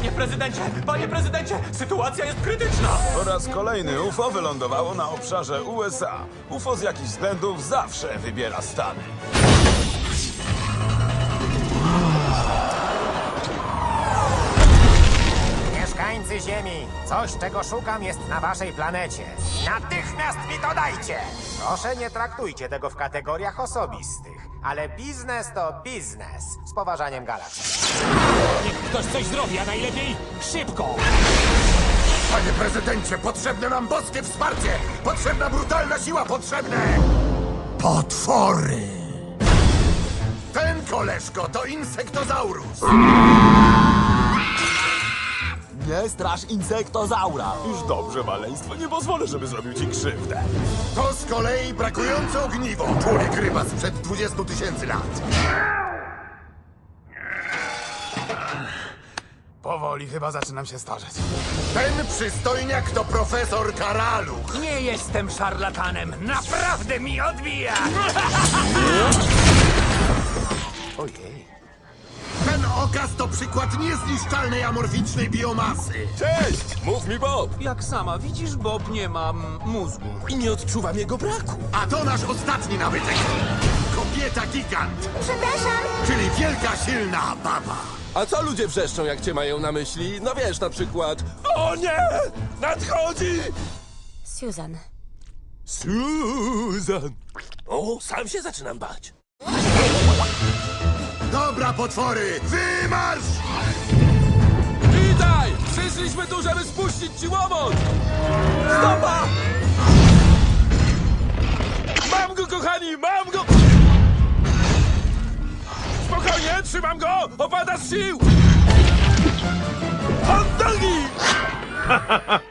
Panie prezydencie, panie prezydencie, sytuacja jest krytyczna! Po raz kolejny UFO wylądowało na obszarze USA. UFO z jakichś względów zawsze wybiera Stany. Ziemi, coś czego szukam jest na waszej planecie. Natychmiast mi to dajcie! Proszę nie traktujcie tego w kategoriach osobistych, ale biznes to biznes. Z poważaniem Galaxy. Niech ktoś coś zrobi, a najlepiej szybko! Panie prezydencie, potrzebne nam boskie wsparcie! Potrzebna brutalna siła, potrzebne... Potwory! Ten koleżko to insektozaurus! Strasz insektozaura. Już dobrze, maleństwo, nie pozwolę, żeby zrobił ci krzywdę. To z kolei brakujące ogniwo! Człowiek ryba sprzed 20 tysięcy lat! Powoli chyba zaczynam się starzeć. Ten przystojniak to profesor Karaluch! Nie jestem szarlatanem! Naprawdę mi odbija! Ojej. Okaz to przykład niezniszczalnej amorficznej biomasy! Cześć! Mów mi Bob! Jak sama widzisz, Bob nie mam mózgu. I nie odczuwam jego braku. A to nasz ostatni nabytek! Kobieta gigant! Przepraszam, Czyli wielka, silna baba! A co ludzie wrzeszczą, jak cię mają na myśli? No wiesz, na przykład... O nie! Nadchodzi! Susan. Susan! O, sam się zaczynam bać. Dobra, potwory! Wymarsz! Witaj! Przyszliśmy tu, żeby spuścić ci łomot! Stopa! Mam go, kochani, mam go! Spokojnie, trzymam go! Opada z sił! Nogi!